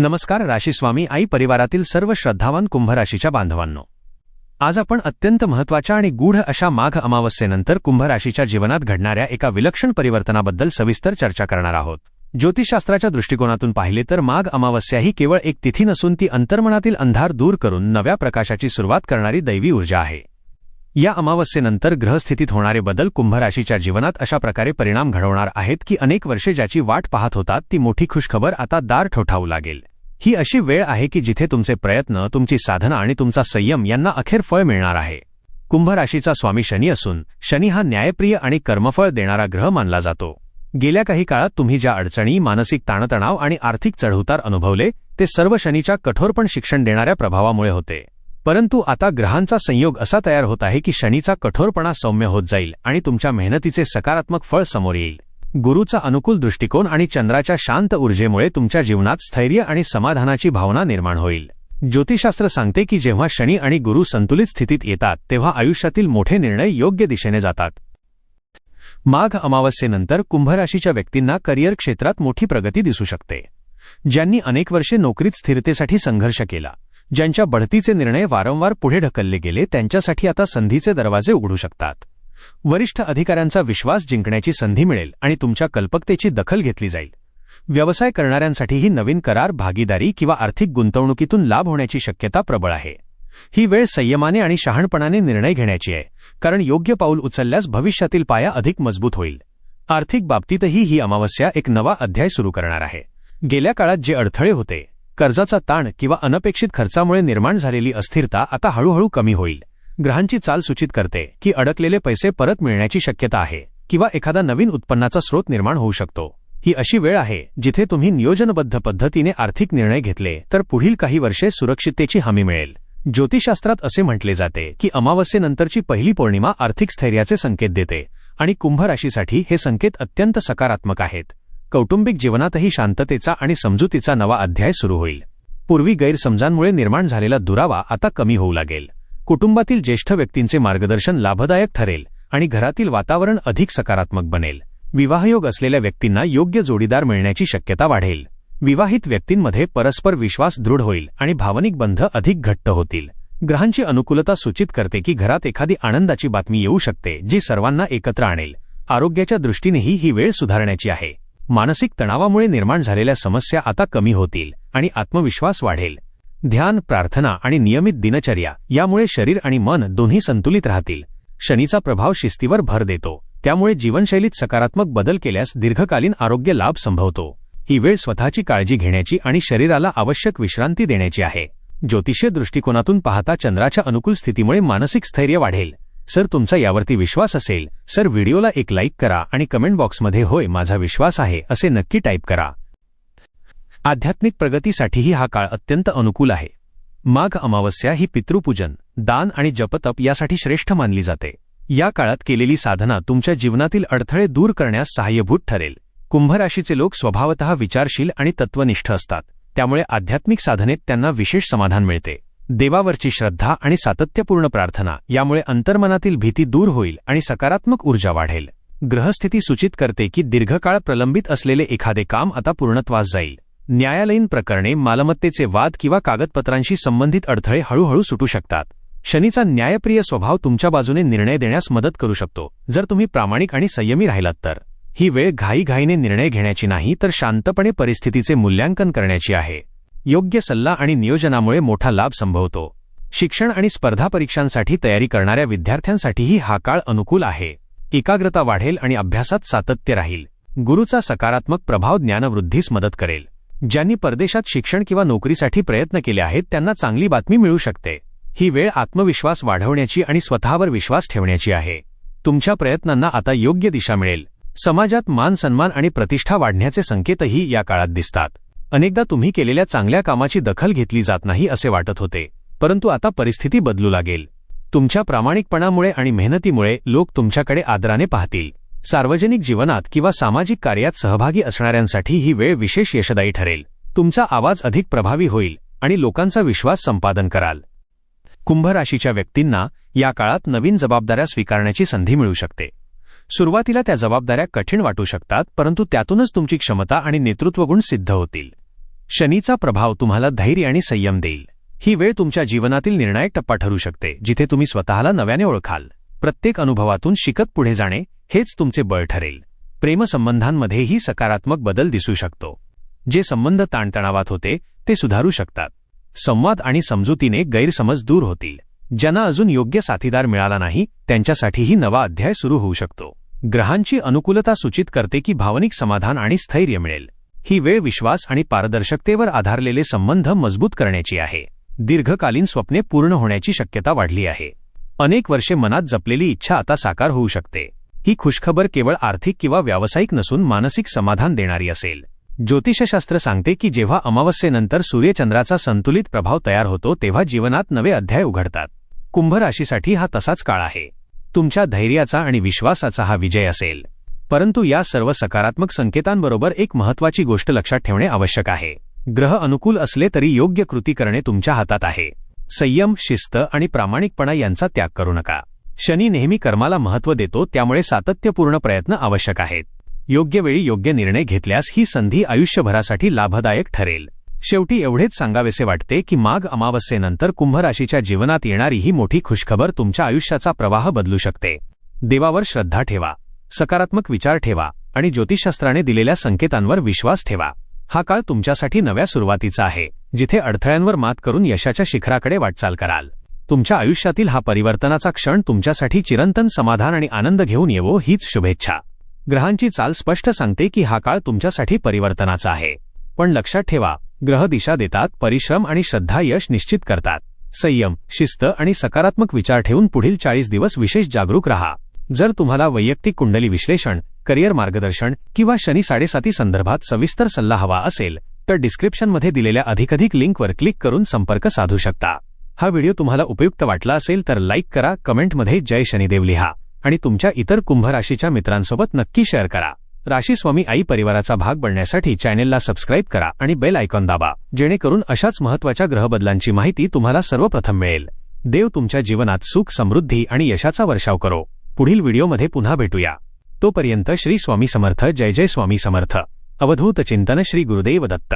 नमस्कार राशीस्वामी आई परिवारातील सर्व श्रद्धावान कुंभराशीच्या बांधवांनो. आज आपण अत्यंत महत्त्वाच्या आणि गूढ अशा माघ अमावस्येनंतर कुंभराशीच्या जीवनात घडणाऱ्या एका विलक्षण परिवर्तनाबद्दल सविस्तर चर्चा करणार आहोत. ज्योतिषशास्त्राच्या दृष्टिकोनातून पाहिले तर माघ अमावस्या ही केवळ एक तिथी नसून ती अंतर्मनातील अंधार दूर करून नव्या प्रकाशाची सुरुवात करणारी दैवी ऊर्जा आहे. या अमावस्येनंतर ग्रहस्थितीत होणारे बदल कुंभराशीच्या जीवनात अशा प्रकारे परिणाम घडवणार आहेत की अनेक वर्षे ज्याची वाट पाहत होतात ती मोठी खुशखबर आता दार ठोठावू लागेल. ही अशी वेळ आहे की जिथे तुमचे प्रयत्न तुमची साधना आणि तुमचा संयम यांना अखेर फळ मिळणार आहे. कुंभ राशीचा स्वामी शनी असून शनी हा न्यायप्रिय आणि कर्मफळ देणारा ग्रह मानला जातो. गेल्या काही काळात तुम्ही ज्या अडचणी मानसिक ताणतणाव आणि आर्थिक चढउतार अनुभवले ते सर्व शनीच्या कठोरपण शिक्षण देणाऱ्या प्रभावामुळे होते. परंतु आता ग्रहांचा संयोग असा तयार होत आहे की शनीचा कठोरपणा सौम्य होत जाईल आणि तुमच्या मेहनतीचे सकारात्मक फळ समोर येईल. गुरुचा अनुकूल दृष्टिकोन आणि चंद्राच्या शांत ऊर्जेमुळे तुमच्या जीवनात स्थैर्य आणि समाधानाची भावना निर्माण होईल. ज्योतिषशास्त्र सांगते की जेव्हा शनी आणि गुरु संतुलित स्थितीत येतात तेव्हा आयुष्यातील मोठे निर्णय योग्य दिशेने जातात. माघ अमावस्येनंतर कुंभराशीच्या व्यक्तींना करिअर क्षेत्रात मोठी प्रगती दिसू शकते. ज्यांनी अनेक वर्षे नोकरीत स्थिरतेसाठी संघर्ष केला ज्यांच्या बढतीचे निर्णय वारंवार पुढे ढकलले गेले त्यांच्यासाठी आता संधीचे दरवाजे उघडू शकतात. वरिष्ठ अधिकाऱ्यांचा विश्वास जिंकण्याची संधी मिळेल आणि तुमच्या कल्पकतेची दखल घेतली जाईल. व्यवसाय करणाऱ्यांसाठीही नवीन करार भागीदारी किंवा आर्थिक गुंतवणुकीतून लाभ होण्याची शक्यता प्रबळ आहे. ही वेळ संयमाने आणि शहाणपणाने निर्णय घेण्याची आहे कारण योग्य पाऊल उचलल्यास भविष्यातील पाया अधिक मजबूत होईल. आर्थिक बाबतीतही ही अमावस्या एक नवा अध्याय सुरू करणार आहे. गेल्या काळात जे अडथळे होते कर्जाचा ताण किंवा अनपेक्षित खर्चामुळे निर्माण झालेली अस्थिरता आता हळूहळू कमी होईल. ग्रहांची चाल सूचित करते की अडकलेले पैसे परत मिळण्याची शक्यता आहे किंवा एखादा नवीन उत्पन्नाचा स्रोत निर्माण होऊ शकतो. ही अशी वेळ आहे जिथे तुम्ही नियोजनबद्ध पद्धतीने आर्थिक निर्णय घेतले तर पुढील काही वर्षे सुरक्षिततेची हमी मिळेल. ज्योतिषशास्त्रात असे म्हटले जाते की अमावस्येनंतरची पहिली पौर्णिमा आर्थिक स्थैर्याचे संकेत देते आणि कुंभ राशीसाठी हे संकेत अत्यंत सकारात्मक आहेत. कौटुंबिक जीवनातही शांततेचा आणि समजुतीचा नवा अध्याय सुरू होईल. पूर्वी गैरसमजांमुळे निर्माण झालेला दुरावा आता कमी होऊ लागेल. कुटुंबातील ज्येष्ठ व्यक्तींचे मार्गदर्शन लाभदायक ठरेल आणि घरातील वातावरण अधिक सकारात्मक बनेल. विवाहयोग असलेल्या व्यक्तींना योग्य जोडीदार मिळण्याची शक्यता वाढेल. विवाहित व्यक्तींमध्ये परस्पर विश्वास दृढ होईल आणि भावनिक बंध अधिक घट्ट होतील. ग्रहांची अनुकूलता सूचित करते की घरात एखादी आनंदाची बातमी येऊ शकते जी सर्वांना एकत्र आणेल. आरोग्याच्या दृष्टीनेही ही वेळ सुधारण्याची आहे. मानसिक तणावामुळे निर्माण झालेल्या समस्या आता कमी होतील आणि आत्मविश्वास वाढेल. ध्यान प्रार्थना आणि नियमित दिनचर्या यामुळे शरीर आणि मन दोन्ही संतुलित राहतील. शनीचा प्रभाव शिस्तीवर भर देतो. त्यामुळे जीवनशैलीत सकारात्मक बदल केल्यास दीर्घकालीन आरोग्य लाभ संभवतो. ही वेळ स्वतःची काळजी घेण्याची आणि शरीराला आवश्यक विश्रांती देण्याची आहे. ज्योतिषीय दृष्टिकोनातून पाहता चंद्राच्या अनुकूल स्थितीमुळे मानसिक स्थैर्य वाढेल. सर तुमचा यावरती विश्वास असेल. सर व्हिडिओला एक लाईक करा आणि कमेंट बॉक्समध्ये होय माझा विश्वास आहे असे नक्की टाईप करा. आध्यात्मिक प्रगतीसाठीही हा काळ अत्यंत अनुकूल आहे. माघ अमावस्या ही पितृपूजन दान आणि जपतप यासाठी श्रेष्ठ मानली जाते. या काळात केलेली साधना तुमच्या जीवनातील अडथळे दूर करण्यास सहाय्यभूत ठरेल. कुंभराशीचे लोक स्वभावतः विचारशील आणि तत्वनिष्ठ असतात. त्यामुळे आध्यात्मिक साधनेत त्यांना विशेष समाधान मिळते. देवावरची श्रद्धा आणि सातत्यपूर्ण प्रार्थना यामुळे अंतर्मनातील भीती दूर होईल आणि सकारात्मक ऊर्जा वाढेल. ग्रहस्थिती सूचित करते की दीर्घकाळ प्रलंबित असलेले एखादे काम आता पूर्णत्वास जाईल. न्यायालयीन प्रकरणे मालमत्तेचे वाद किंवा कागदपत्रांशी संबंधित अडथळे हळूहळू सुटू शकतात. शनीचा न्यायप्रिय स्वभाव तुमच्या बाजूने निर्णय देण्यास मदत करू शकतो. जर तुम्ही प्रामाणिक आणि संयमी राहिलात तर. ही वेळ घाईघाईने निर्णय घेण्याची नाही तर शांतपणे परिस्थितीचे मूल्यांकन करण्याची आहे. योग्य सल्ला आणि नियोजनामुळे मोठा लाभ संभवतो. शिक्षण आणि स्पर्धा परीक्षांसाठी तयारी करणाऱ्या विद्यार्थ्यांसाठीही हा काळ अनुकूल आहे. एकाग्रता वाढेल आणि अभ्यासात सातत्य राहील. गुरुचा सकारात्मक प्रभाव ज्ञानवृद्धीस मदत करेल. ज्यांनी परदेशात शिक्षण किंवा नोकरीसाठी प्रयत्न केले आहेत त्यांना चांगली बातमी मिळू शकते. ही वेळ आत्मविश्वास वाढवण्याची आणि स्वतःवर विश्वास ठेवण्याची आहे. तुमच्या प्रयत्नांना आता योग्य दिशा मिळेल. समाजात मान सन्मान आणि प्रतिष्ठा वाढण्याचे संकेतही या काळात दिसतात. अनेकदा तुम्ही केलेल्या चांगल्या कामाची दखल घेतली जात नाही असे वाटत होते परंतु आता परिस्थिती बदलू लागेल. तुमच्या प्रामाणिकपणामुळे आणि मेहनतीमुळे लोक तुमच्याकडे आदराने पाहतील. सार्वजनिक जीवनात किंवा सामाजिक कार्यात सहभागी असणाऱ्यांसाठी ही वेळ विशेष यशदायी ठरेल. तुमचा आवाज अधिक प्रभावी होईल आणि लोकांचा विश्वास संपादन कराल. कुंभ राशीच्या व्यक्तींना या काळात नवीन जबाबदाऱ्या स्वीकारण्याची संधी मिळू शकते. सुरुवातीला त्या जबाबदाऱ्या कठीण वाटू शकतात परंतु त्यातूनच तुमची क्षमता आणि नेतृत्वगुण सिद्ध होतील. शनीचा प्रभाव तुम्हाला धैर्य आणि संयम देईल. ही वेळ तुमच्या जीवनातील निर्णायक टप्पा ठरू शकते जिथे तुम्ही स्वतःला नव्याने ओळखाल. प्रत्येक अनुभवातून शिकत पुढे जाणे हेच तुमचे बळ ठरेल. प्रेमसंबंधांमध्येही सकारात्मक बदल दिसू शकतो. जे संबंध ताणतणावात होते ते सुधारू शकतात. संवाद आणि समजुतीने गैरसमज दूर होतील. ज्यांना अजून योग्य साथीदार मिळाला नाही त्यांच्यासाठीही नवा अध्याय सुरू होऊ शकतो. ग्रहांची अनुकूलता सूचित करते की भावनिक समाधान आणि स्थैर्य मिळेल. ही वेळ विश्वास आणि पारदर्शकतेवर आधारलेले संबंध मजबूत करण्याची आहे. दीर्घकालीन स्वप्ने पूर्ण होण्याची शक्यता वाढली आहे. अनेक वर्षे मनात जपलेली इच्छा आता साकार होऊ शकते. ही खुशखबर केवळ आर्थिक किंवा व्यावसायिक नसून मानसिक समाधान देणारी असेल. ज्योतिषशास्त्र सांगते की जेव्हा अमावस्येनंतर सूर्यचंद्राचा संतुलित प्रभाव तयार होतो तेव्हा जीवनात नवे अध्याय उघडतात. कुंभ राशीसाठी हा तसाच काळ आहे. तुमच्या धैर्याचा आणि विश्वासाचा हा विजय असेल. परंतु या सर्व सकारात्मक संकेतांबरोबर एक महत्वाची गोष्ट लक्षात ठेवणे आवश्यक आहे. ग्रह अनुकूल असले तरी योग्य कृती करणे तुमच्या हातात आहे. संयम शिस्त आणि प्रामाणिकपणा यांचा त्याग करू नका. शनी नेहमी कर्माला महत्त्व देतो त्यामुळे सातत्यपूर्ण प्रयत्न आवश्यक आहेत. योग्य वेळी योग्य निर्णय घेतल्यास ही संधी आयुष्यभरासाठी लाभदायक ठरेल. शेवटी एवढेच सांगावेसे वाटते की माघ अमावस्येनंतर कुंभराशीच्या जीवनात येणारी ही मोठी खुशखबर तुमच्या आयुष्याचा प्रवाह बदलू शकते. देवावर श्रद्धा ठेवा. सकारात्मक विचार ठेवा आणि ज्योतिषशास्त्राने दिलेल्या संकेतांवर विश्वास ठेवा. हा काळ तुमच्यासाठी नव्या सुरुवातीचा आहे जिथे अडथळ्यांवर मात करून यशाच्या शिखराकडे वाटचाल कराल. तुमच्या आयुष्यातील हा परिवर्तनाचा क्षण तुमच्यासाठी चिरंतन समाधान आणि आनंद घेऊन येवो हीच शुभेच्छा. ग्रहांची चाल स्पष्ट सांगते की हा काळ तुमच्यासाठी परिवर्तनाचा आहे. पण लक्षात ठेवा ग्रह दिशा देतात परिश्रम आणि श्रद्धा यश निश्चित करतात. संयम शिस्त आणि सकारात्मक विचार ठेवून पुढील चाळीस दिवस विशेष जागरूक रहा. जर तुम्हाला वैयक्तिक कुंडली विश्लेषण करिअर मार्गदर्शन किंवा शनी साडेसाती संदर्भात सविस्तर सल्ला हवा असेल तर डिस्क्रिप्शनमध्ये दिलेल्या अधिकाधिक लिंकवर क्लिक करून संपर्क साधू शकता. हा व्हिडिओ तुम्हाला उपयुक्त वाटला असेल तर लाईक करा कमेंटमध्ये जय शनिदेव लिहा. आणि तुमच्या इतर कुंभराशीच्या मित्रांसोबत नक्की शेअर करा. राशीस्वामी आई परिवाराचा भाग बनण्यासाठी चॅनेलला सबस्क्राईब करा आणि बेल आयकॉन दाबा जेणेकरून अशाच महत्त्वाच्या ग्रहबदलांची माहिती तुम्हाला सर्वप्रथम मिळेल. देव तुमच्या जीवनात सुख समृद्धी आणि यशाचा वर्षाव करो. पुढील व्हिडिओमध्ये पुन्हा भेटूया. तोपर्यंत श्री स्वामी समर्थ जय जय स्वामी समर्थ. अवधूत चिंतन श्री गुरुदेव दत्त.